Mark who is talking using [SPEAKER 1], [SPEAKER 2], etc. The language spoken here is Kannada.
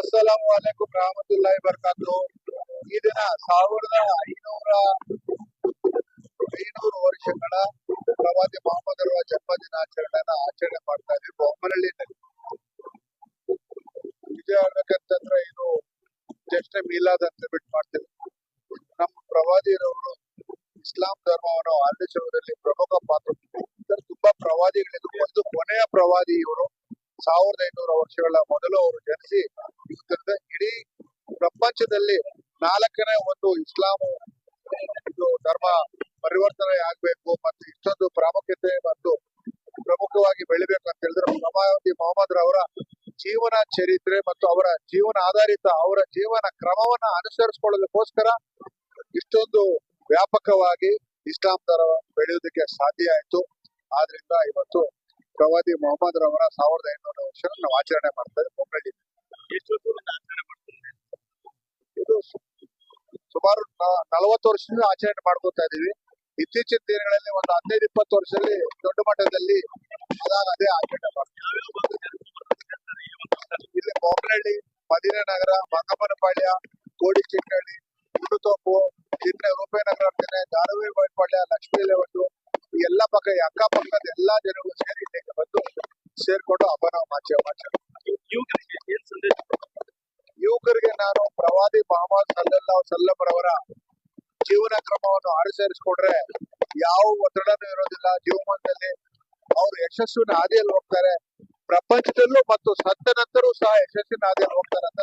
[SPEAKER 1] ಅಸ್ಸಲಾಂ ವಾಲೇಕುಂ ರಹಮತುಲ್ಲಾಹಿ ಬರ್ಕಾತು ಈ ದಿನ ಸಾವಿರದ ಐನೂರ ಐನೂರು ವರ್ಷಗಳ ಪ್ರವಾದಿ ಮೊಹಮ್ಮದರ ಜನ್ಮ ದಿನಾಚರಣೆನ ಆಚರಣೆ ಮಾಡ್ತಾ ಇದ್ವಿ ಬೊಮ್ಮನಹಳ್ಳಿನಲ್ಲಿ ನಿಜ ಹೇಳ್ಬೇಕಂತಂದ್ರೆ ಇದು ಜಸ್ಟ್ ಮೀಲಾದ್ ಅಂತ ಬಿಟ್ಟು ಮಾಡ್ತೀವಿ ನಮ್ಮ ಪ್ರವಾದಿರವರು ಇಸ್ಲಾಂ ಧರ್ಮವನ್ನು ಆಲಿಸುವುದರಲ್ಲಿ ಪ್ರಮುಖ ಪಾತ್ರ. ತುಂಬಾ ಪ್ರವಾದಿಗಳಿದ್ರು. ಒಂದು ಕೊನೆಯ ಪ್ರವಾದಿ ಇವರು. ಸಾವಿರದ ಐನೂರು ವರ್ಷಗಳ ಮೊದಲು ಅವರು ಜನಿಸಿ ಪ್ರಪಂಚದಲ್ಲಿ ನಾಲ್ಕನೇ ಒಂದು ಇಸ್ಲಾಂ ಇದು ಧರ್ಮ ಪರಿವರ್ತನೆ ಆಗ್ಬೇಕು ಮತ್ತು ಇಷ್ಟೊಂದು ಪ್ರಾಮುಖ್ಯತೆ ಮತ್ತು ಪ್ರಮುಖವಾಗಿ ಬೆಳಿಬೇಕು ಅಂತ ಹೇಳಿದ್ರು. ಪ್ರವಾದಿ ಮೊಹಮ್ಮದ್ ರವರ ಜೀವನ ಚರಿತ್ರೆ ಮತ್ತು ಅವರ ಜೀವನ ಆಧಾರಿತ ಅವರ ಜೀವನ ಕ್ರಮವನ್ನ ಅನುಸರಿಸಿಕೊಳ್ಳೋದಕ್ಕೋಸ್ಕರ ಇಷ್ಟೊಂದು ವ್ಯಾಪಕವಾಗಿ ಇಸ್ಲಾಂ ಧರ್ಮ ಬೆಳೆಯೋದಕ್ಕೆ ಸಾಧ್ಯ ಆಯ್ತು. ಆದ್ರಿಂದ ಇವತ್ತು ಪ್ರವಾದಿ ಮೊಹಮ್ಮದ್ ರವರ ಸಾವಿರದ ಐನೂರು ವರ್ಷ ನಾವು ಆಚರಣೆ ಮಾಡ್ತಾ ಇದ್ದೀವಿ ಬೊಮ್ಮನಹಳ್ಳಿ
[SPEAKER 2] ಎಷ್ಟು ವರ್ಷದಿಂದ ಆಚರಣೆ ಮಾಡ್ತಿದ್ದೀರಿ?
[SPEAKER 1] ಇದು ಸು- ಸುಮಾರು ನಲವತ್ತು ವರ್ಷದಿಂದ ಆಚರಣೆ ಮಾಡ್ಕೊತಾ ಇದೀವಿ ಇತ್ತೀಚಿನ ದಿನಗಳಲ್ಲಿ ಒಂದು ಹದಿನೈದು ಇಪ್ಪತ್ತು ವರ್ಷದಲ್ಲಿ ದೊಡ್ಡ ಮಟ್ಟದಲ್ಲಿ ಅದಾಗದೇ ಆಚರಣೆ ಮಾಡ್ತೀವಿ? ಇಲ್ಲಿ ಬೊಮ್ಮನಹಳ್ಳಿ ಮದಿನನಗರ ಮಂಗಮ್ಮನಪಾಳ್ಯ ಕೋಡಿ ಚಿಕ್ಕಹಳ್ಳಿ ಗುಂಡುತೋಪು ಇನ್ನ ರೂಪೇನಗರ ಅಂತಾನೆ ಧಾರವಾಡ ಬೈಪಾಳ್ಯ ಲಕ್ಷ್ಮೀ ಲೇಔಟ್ ಎಲ್ಲ ಪಕ್ಕ ಅಕ್ಕಪಕ್ಕದ ಎಲ್ಲಾ ಜನಗಳು ಸೇರಿ ಇಲ್ಲಿಗೆ ಬಂದು ಸೇರ್ಕೊಂಡು ಹಬ್ಬನ ಆಚರಣೆ
[SPEAKER 2] ಕೊಡ್ಬೇಕು?
[SPEAKER 1] ಯುವಕರಿಗೆ ನಾನು ಪ್ರವಾದಿ ಮಹಮ್ಮದ್ ಸಲ್ಲಲ್ಲಾಹು ಸಲ್ಲಮರವರ ಜೀವನ ಕ್ರಮವನ್ನು ಅನುಸರಿಸಿಕೊಂಡ್ರೆ ಯಾವ ಒತ್ತಡನೂ ಇರೋದಿಲ್ಲ ಜೀವಮಾನದಲ್ಲಿ ಅವರು ಯಶಸ್ಸಿನ ಹಾದಿಯಲ್ಲಿ ಹೋಗ್ತಾರೆ ಪ್ರಪಂಚದಲ್ಲೂ ಮತ್ತು ಸತ್ತ ನಂತರವೂ ಸಹ ಯಶಸ್ಸಿನ ಹಾದಿಯಲ್ಲಿ ಹೋಗ್ತಾರೆ ಅಂತ.